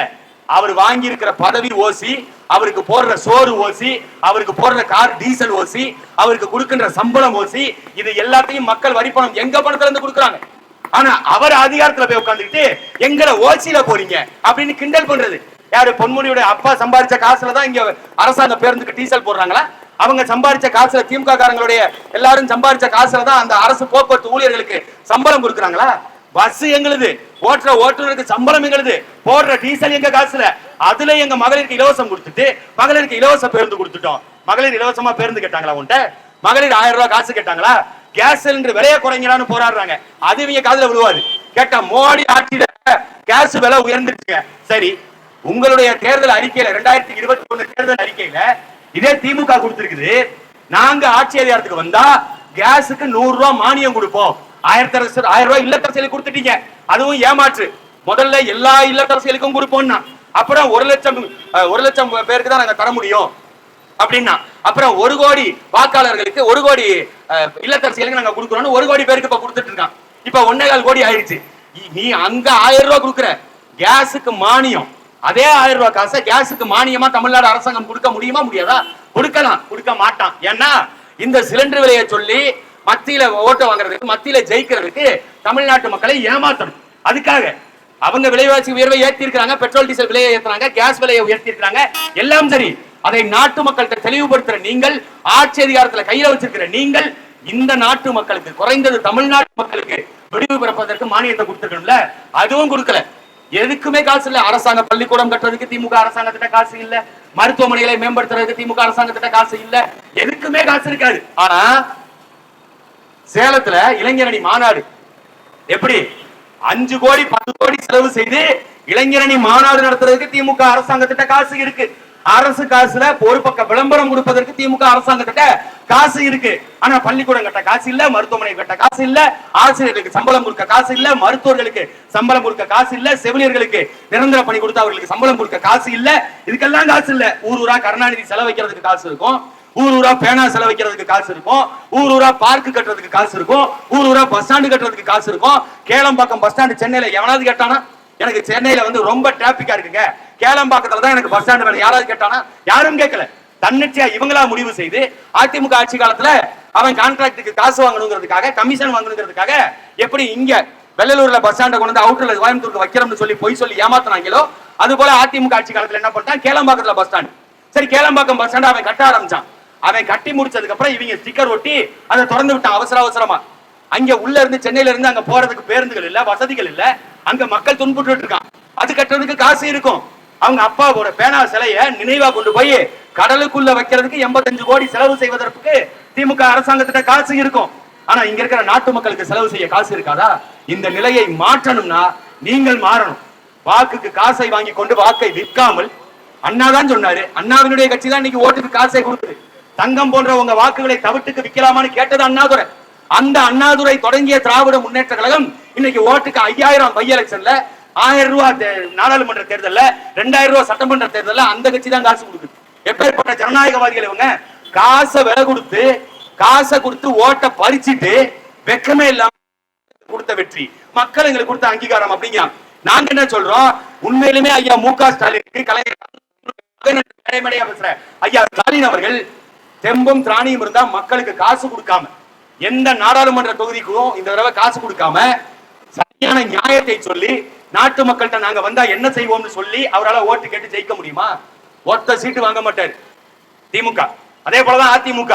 அவர் வாங்கி இருக்கிற பதவி ஓசி அவருக்கு போடுற சோறு ஓசி அவருக்கு போடுற கார் டீசல் ஓசி அவருக்கு கொடுக்கின்ற சம்பளம் ஓசி இது எல்லாத்தையும் மக்கள் வரி பணம் எங்க பணத்துல இருந்து கொடுக்குறாங்க? ஆனா அவர் அதிகாரத்துல போய் உட்காந்துக்கிட்டு எங்களை ஓசியில போறீங்க அப்படின்னு கிண்டல் பண்றது. யாரு பொன்முடியோட அப்பா சம்பாதிச்ச காசுல தான் இங்க அரசாங்க பேருந்துக்கு டீசல் போடுறாங்களா? அவங்க சம்பாரிச்ச காசுல திமுக காரங்களுடைய எல்லாரும் சம்பாரிச்ச காசுல தான் அந்த அரசு போக்குவரத்து ஊழியர்களுக்கு சம்பளம் கொடுக்குறாங்களா? பஸ் எங்களுது. ஓட்டுற ஓட்டுநருக்கு சம்பளம் எங்களுது. போடுற டீசல் எங்க காசுல? அதுல எங்க மகளிருக்கு இலவசம் கொடுத்துட்டு மகளிருக்கு இலவச பேருந்து கொடுத்துட்டோம். மகளிர் இலவசமா பேருந்து கேட்டாங்களா உன்ட்ட மகளிர் ஆயிரம் ரூபாய் காசு கேட்டாங்களா? கேஸ் சிலிண்டர் விலைய குறைங்களான்னு போராடுறாங்க. அது இவங்க காதுல விழுவாது. கேட்டா மோடி ஆட்சியில கேஸ் விலை உயர்ந்துருச்சுங்க. சரி உங்களுடைய தேர்தல் அறிக்கையில ரெண்டாயிரத்தி இருபத்தி ஒண்ணு தேர்தல் அறிக்கையில இதே திமுக கொடுத்திருக்குது. நாங்க ஆட்சி அதிகாரத்துக்கு வந்தா கேஸுக்கு நூறு ரூபாய் மானியம் கொடுப்போம். ஆயிரத்தி ஆயிரம் ரூபாய் இல்லத்தரசிகளுக்கு கொடுத்துட்டீங்க. அதுவும் ஏமாற்று. முதல்ல எல்லா இல்லத்தரசியலுக்கும் கொடுப்போம்னா. அப்புறம் ஒரு லட்சம் ஒரு லட்சம் பேருக்கு தான் நாங்க தர முடியும். அப்படின்னா அப்புறம் ஒரு கோடி வாக்காளர்களுக்கு ஒரு கோடி இல்லத்தரசியலுக்கு நாங்க கொடுக்குறோம்னு ஒரு கோடி பேருக்கு இப்ப கொடுத்துட்டு இருக்கான். இப்ப ஒன்னே கால் கோடி ஆயிடுச்சு. நீ அங்க ஆயிரம் ரூபாய் கொடுக்குற. கேஸுக்கு மானியம். அதே ஆயிரம் ரூபாய் காசை கேஸுக்கு மானியமா தமிழ்நாடு அரசாங்கம் கொடுக்க முடியுமா முடியாதா? கொடுக்கலாம். கொடுக்க மாட்டான். ஏன்னா இந்த சிலிண்டர் விலையை சொல்லி மத்தியில ஓட்டு வாங்குறதுக்கு மத்தியில ஜெயிக்கிறதுக்கு தமிழ்நாட்டு மக்களை ஏமாத்தணும். அதுக்காக அவங்க விலைவாசி உயர்வை ஏற்றிருக்கிறாங்க பெட்ரோல் டீசல் விலையை ஏற்றுறாங்க கேஸ் விலையை உயர்த்தி எல்லாம் சரி. அதை நாட்டு மக்கள்கிட்ட தெளிவுபடுத்துற நீங்கள் ஆட்சி அதிகாரத்துல கையில வச்சிருக்கிற நீங்கள் இந்த நாட்டு மக்களுக்கு குறைந்தது தமிழ்நாட்டு மக்களுக்கு விடுவி பிறப்பதற்கு மானியத்தை கொடுத்துருக்கணும்ல? அதுவும் கொடுக்கல. எதுக்குமே காசு இல்ல. அரசாங்க பள்ளிக்கூடம் கட்டுறதுக்கு திமுக அரசாங்கத்திட்ட காசு இல்ல. மருத்துவமனைகளை மேம்படுத்துறதுக்கு திமுக அரசாங்கத்திட்ட காசு இல்ல. எதுக்குமே காசு இருக்காது. ஆனா சேலத்துல இளைஞரணி மாநாடு. எப்படி? அஞ்சு கோடி பத்து கோடி செலவு செய்து இளைஞரணி மாநாடு நடத்துறதுக்கு திமுக அரசாங்கத்திட்ட காசு இருக்கு. அரசு காசுல ஒரு பக்கம் விளம்பரம் கொடுப்பதற்கு திமுக அரசாங்கத்திட்ட காசு இருக்கு. ஆனா பள்ளிக்கூடம் கட்ட காசு இல்ல மருத்துவமனை கட்ட காசு இல்ல ஆசிரியர்களுக்கு சம்பளம் கொடுக்க காசு இல்ல மருத்துவர்களுக்கு சம்பளம் கொடுக்க காசு இல்ல செவிலியர்களுக்கு நிரந்தர பணி கொடுத்து அவர்களுக்கு சம்பளம் கொடுக்க காசு இல்ல. இதுக்கெல்லாம் காசு இல்ல. ஊர் ஊரா கருணாநிதி செலவைக்கிறதுக்கு காசு இருக்கும். ஊர் ஊரா பேனா செலவைக்கிறதுக்கு காசு இருக்கும். ஊர் ஊரா பார்க் கட்டுறதுக்கு காசு இருக்கும். ஊர் ஊரா பஸ் ஸ்டாண்டு கட்டுறதுக்கு காசு இருக்கும். கேளம்பாக்கம் பஸ் ஸ்டாண்டு சென்னையில எவனாவது கேட்டானா? எனக்கு சென்னையில வந்து ரொம்ப டிராபிக்கா இருக்குங்க. கேளம்பாக்கத்துல தான் எனக்கு பஸ் ஸ்டாண்டு வேணும். யாராவது கேட்டானா யாரும் கேட்கல. தன்னிச்சையா இவங்களா முடிவு செய்து அதிமுக ஆட்சி காலத்துல அவன் கான்ட்ராக்டுக்கு காசு வாங்கணுங்கிறதுக்காக கமிஷன் வாங்கணுங்கிறதுக்காக எப்படி இங்க வெள்ளலூர்ல பஸ் ஸ்டாண்டை கொண்டு வந்து அவுட்டர்ல கோயம்புத்தூருக்கு வைக்கிறோம்னு சொல்லி பொய் சொல்லி ஏமாத்தினாங்களோ அது போல அதிமுக ஆட்சி காலத்துல என்ன பண்ணிட்டான்? கேளம்பாக்கத்துல பஸ் ஸ்டாண்ட் சரி கேளம்பாக்கம் பஸ் ஸ்டாண்ட் அவன் கட்ட ஆரம்பிச்சான். அவன் கட்டி முடிச்சதுக்கு அப்புறம் இவங்க ஸ்டிக்கர் ஒட்டி அதை திறந்து விட்டான் அவசர அவசரமா. அங்க உள்ள இருந்து சென்னையில இருந்து அங்க போறதுக்கு பேருந்துகள் இல்ல வசதிகள் இல்ல. அங்க மக்கள் துன்புட்டு இருக்கான். அது கட்டுறதுக்கு காசு இருக்கும். அவங்க அப்பாவோட பேனா சிலைய நினைவா கொண்டு போய் கடலுக்குள்ள வைக்கிறதுக்கு எண்பத்தஞ்சு கோடி செலவு செய்வதற்கு திமுக அரசாங்கத்திட்ட காசு இருக்கும். ஆனா இங்க இருக்கிற நாட்டு மக்களுக்கு செலவு செய்ய காசு இருக்காதா? இந்த நிலையை மாற்றணும்னா நீங்கள் மாறணும். வாக்குக்கு காசை வாங்கி கொண்டு வாக்கை விற்காமல் அண்ணா தான் சொன்னாரு அண்ணாவினுடைய கட்சி தான் இன்னைக்கு ஓட்டுக்கு காசை கொடுக்குது. தங்கம் போன்ற உங்க வாக்குகளை தவிட்டுக்கு விற்கலாமான்னு கேட்டது அண்ணாதுரை. அந்த அண்ணாதுரை தொடங்கிய திராவிட முன்னேற்ற கழகம் இன்னைக்கு ஓட்டுக்கு ஐயாயிரம் பை எலெக்ஷன்ல ஆயிரம் ரூபாய் நாடாளுமன்ற தேர்தல்ல ரெண்டாயிரம் ரூபாய் சட்டமன்ற தேர்தல்ல அந்த கட்சி தான் காசு கொடுக்குது. எப்பேற்பட்ட ஜனநாயகவாதிகள் இவங்க காசை விலை கொடுத்து காசை கொடுத்து ஓட்டை பறிச்சிட்டு வெக்கமே இல்லாம கொடுத்த வெற்றி. மக்கள் எங்களுக்கு கொடுத்த அங்கீகாரம் அப்படிங்கிறாங்க நாங்க என்ன சொல்றோம்? உண்மையிலுமே ஐயா மு க ஸ்டாலினுக்கு கலைஞர் பேசுற பேசுறேன் ஐயா ஸ்டாலின் அவர்கள் தெம்பும் திராணியும் இருந்தா மக்களுக்கு காசு கொடுக்காம எந்த நாடாளுமன்ற தொகுதிக்கும் இந்த தடவை காசு கொடுக்காம சரியான நியாயத்தை சொல்லி நாட்டு மக்கள்கிட்ட நாங்க வந்தா என்ன செய்வோம்னு சொல்லி அவரால ஓட்டு கேட்டு ஜெயிக்க முடியுமா? ஒத்த சீட்டு வாங்க மாட்டார். திமுக. அதே போலதான் அதிமுக.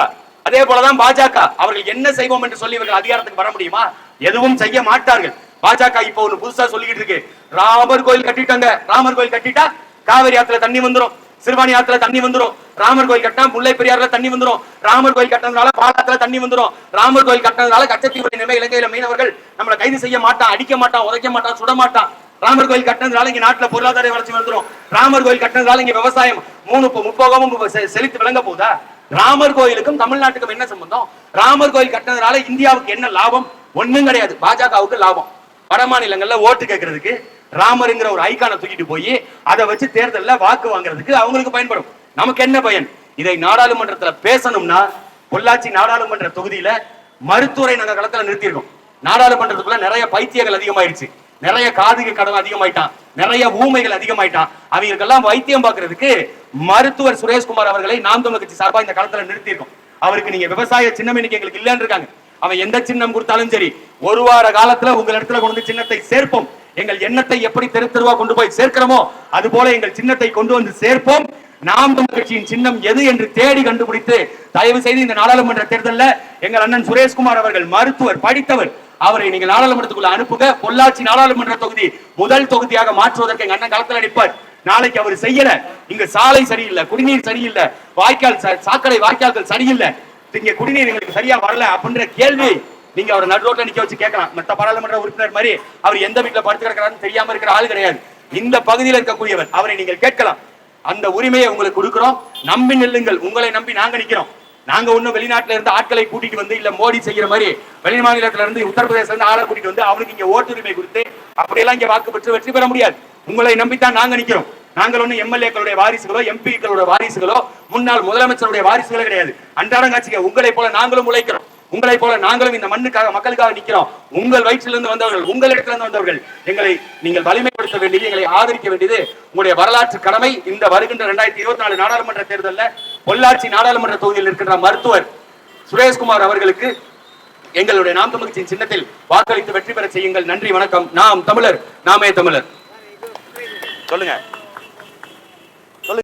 அதே போலதான் பாஜக. அவர்கள் என்ன செய்வோம் என்று சொல்லி இவர்கள் அதிகாரத்துக்கு வர முடியுமா? எதுவும் செய்ய மாட்டார்கள். பாஜக இப்ப ஒண்ணு புதுசா சொல்லிக்கிட்டு இருக்கு. ராமர் கோயில் கட்டிட்டாங்க. ராமர் கோயில் கட்டிட்டா காவிரி ஆத்துல தண்ணி வந்துரும். சிறுவாணி ஆத்துல தண்ணி வந்துடும் ராமர் கோயில் கட்டினா முல்லை பெரியாறுல தண்ணி வந்துடும் ராமர் கோயில் கட்டினதுனால பாலாத்துல தண்ணி வந்துடும் ராமர் கோயில் கட்டினதுனால கச்சத்தீவு நிலைமை இலங்கையில மீனவர்கள் நம்மளை கைது செய்ய மாட்டான் அடிக்க மாட்டான் உதைக்க மாட்டான் சுட மாட்டான். ராமர் கோயில் கட்டினதுனால இங்க நாட்டுல பொருளாதார வளர்ச்சி வந்துரும். ராமர் கோயில் கட்டினதுனால இங்க விவசாயம் மூணு முப்போகமும் செழித்து விளங்க போதா ராமர் கோயிலுக்கும் தமிழ்நாட்டுக்கும் என்ன சம்பந்தம்? ராமர் கோயில் கட்டினதுனால இந்தியாவுக்கு என்ன லாபம்? ஒண்ணும் கிடையாது. பாஜகவுக்கு லாபம். வட மாநிலங்கள்ல ஓட்டு கேட்கறதுக்கு ராமருங்கிற ஒரு ஐகானை தூக்கிட்டு போய் அதை வச்சு தேர்தலில் வாக்கு வாங்குறதுக்கு அவங்களுக்கு பயன்படும். நமக்கு என்ன பயன்? இதை நாடாளுமன்றத்தில் பேசணும்னா பொள்ளாச்சி நாடாளுமன்ற தொகுதியில மருத்துவரை நாங்கள் களத்தில் நிறுத்தியிருக்கோம். நாடாளுமன்றத்துக்குள்ள நிறைய பைத்தியங்கள் அதிகமாயிருச்சு. நிறைய காதுக்கு கடன் அதிகமாயிட்டான். நிறைய ஊமைகள் அதிகமாயிட்டான். அவங்களுக்கெல்லாம் வைத்தியம் பார்க்கறதுக்கு மருத்துவர் சுரேஷ்குமார் அவர்களை நாம் தமிழ் கட்சி சார்பாக இந்த களத்தில் நிறுத்தியிருக்கோம். அவருக்கு நீங்க விவசாய சின்னம் இன்னைக்கு எங்களுக்கு இல்லைன்னு இருக்காங்க. அவன் எந்த சின்னம் கொடுத்தாலும் சரி ஒரு வார காலத்துல உங்க இடத்துல கொண்டு வந்து சின்னத்தை சேர்ப்போம். எங்கள் எண்ணத்தை எப்படி தெரு தெருவா கொண்டு போய் சேர்க்கிறோமோ அது போல எங்கள் சின்னத்தை கொண்டு வந்து சேர்ப்போம். நாம் தமிழ் கட்சியின் சின்னம் எது என்று தேடி கண்டுபிடித்து தயவு செய்து இந்த நாடாளுமன்ற தேர்தலில் எங்கள் அண்ணன் சுரேஷ்குமார் அவர்கள் மருத்துவர் படித்தவர் அவரை நீங்கள் நாடாளுமன்றத்துக்குள்ள அனுப்புங்க. பொள்ளாச்சி நாடாளுமன்ற தொகுதி முதல் தொகுதியாக மாற்றுவதற்கு எங்க அண்ணன் களத்தில் அடிப்பார். நாளைக்கு அவர் செய்யல. இங்க சாலை சரியில்லை குடிநீர் சரியில்லை வாய்க்கால் ச- சாக்கடை வாய்க்கால்கள் சரியில்லை. இங்க குடிநீர் எங்களுக்கு சரியா வரல அப்படின்ற கேள்வி நீங்க அவர் நடு ரோட்ல நிக்க வச்சு கேட்கலாம். மற்ற பாராளுமன்ற உறுப்பினர் மாதிரி அவர் எந்த வீட்டுல படுத்து கிடக்கிறாருன்னு தெரியாம இருக்கிற ஆள் கிடையாது. இந்த பகுதியில் இருக்கக்கூடியவர் அவரை நீங்கள் கேட்கலாம். அந்த உரிமையை உங்களுக்கு கொடுக்கிறோம். நம்பி நில்லுங்கள். உங்களை நம்பி நாங்க நிக்கிறோம். நாங்க ஒண்ணும் வெளிநாட்டுல இருந்து ஆட்களை கூட்டிட்டு வந்து இல்ல மோடி செய்யற மாதிரி வெளி மாநிலத்துல இருந்து உத்தரப்பிரதேச இருந்து ஆளை கூட்டிட்டு வந்து அவனுக்கு இங்க ஓட்டுரிமை கொடுத்து அப்படியெல்லாம் இங்க வாக்கு பெற்று வெற்றி பெற முடியாது. உங்களை நம்பித்தான் நாங்க நிக்கிறோம். நாங்கள் ஒண்ணு எம்எல்ஏக்களுடைய வாரிசுகளோ எம்பிக்களுடைய வாரிசுகளோ முன்னாள் முதலமைச்சருடைய வாரிசுகளோ கிடையாது. அன்றாடம் காட்சிக்க உங்களை போல நாங்களும் உழைக்கிறோம். உங்களை போல நாங்களும் இந்த மண்ணுக்காக மக்களுக்காக நிக்கிறோம் உங்கள் வயிற்றிலிருந்து வந்தவர்கள் உங்கள் இடத்திலிருந்து வந்தவர்கள் எங்களை நீங்கள் வலிமைப்படுத்த வேண்டியது எங்களை ஆதரிக்க வேண்டியது உங்களுடைய வரலாற்று கடமை. இந்த வருகின்ற இரண்டாயிரத்தி இருபத்தி நாலு நாடாளுமன்ற தேர்தலில் பொள்ளாச்சி நாடாளுமன்ற தொகுதியில் இருக்கின்ற மருத்துவர் சுரேஷ்குமார் அவர்களுக்கு எங்களுடைய நாம் தமிழ்ச்சியின் சின்னத்தில் வாக்களித்து வெற்றி பெற செய்யுங்கள். நன்றி வணக்கம். நாம் தமிழர் நாமே தமிழர். சொல்லுங்க.